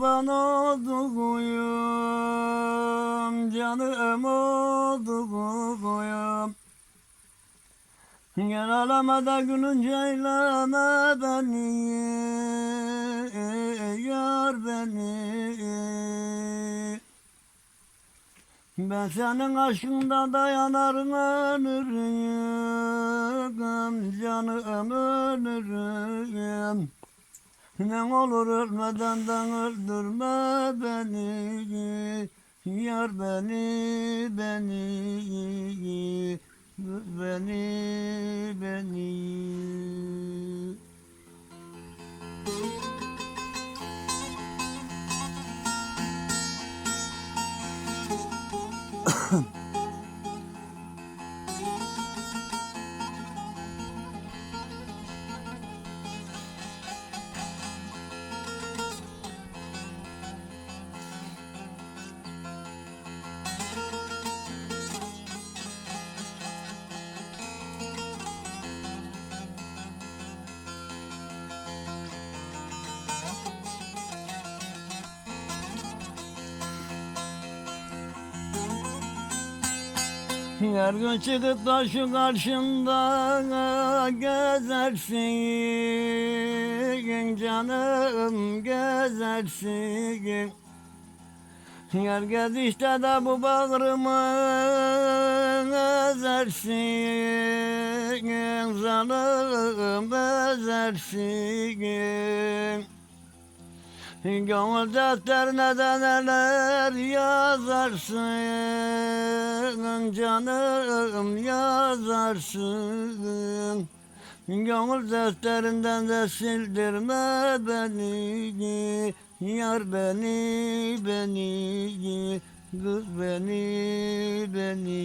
Ben olduğum canım olduğum Gel alamada gülünce eyleme beni Yar beni. Ben senin aşkında dayanarım ölürüm Canım ölürüm ne olur ölmeden de öldürme beni Yar beni, beni Beni, beni. Her gün çıkıp da şu karşımda gezersin. Canım gezersin. Yer gezişte de bu bağrımı ezersin Zalım ezersin Gönül defterine de neler yazarsın Canım yazarsın. Gönül defterinden de sildirme beni Yar beni, beni Kız beni, beni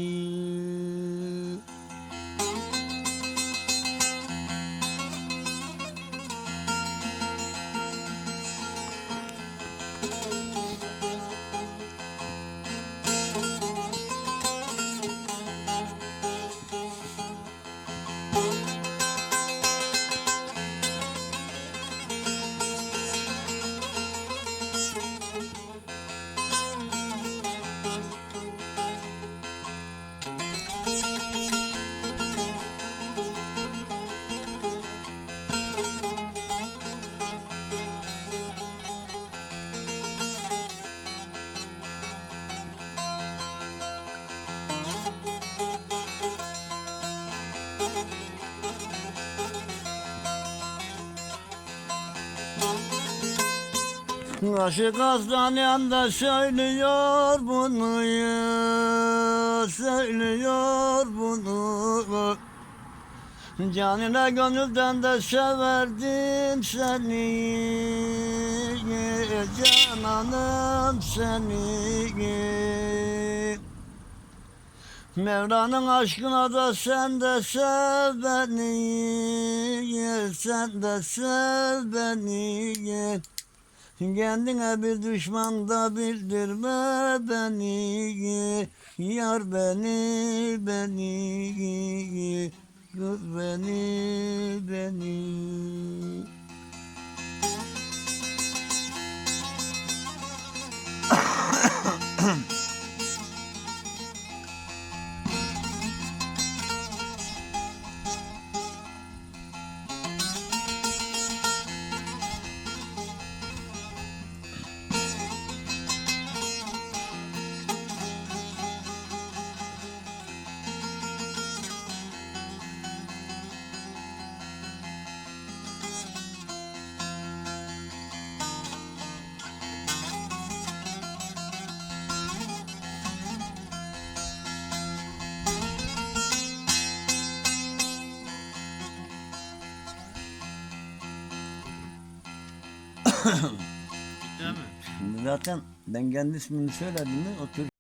Aşık hastanem de söylüyor bunu söylüyor bunu. Canına gönülden de severdim seni Cananım seni. Mevla'nın aşkına da sen de sev beni Sen de sev beni Kendine bir düşman da bildirme beni Yar beni, beni Kız beni, beni Zaten ben kendi ismini söyledim mi o Türk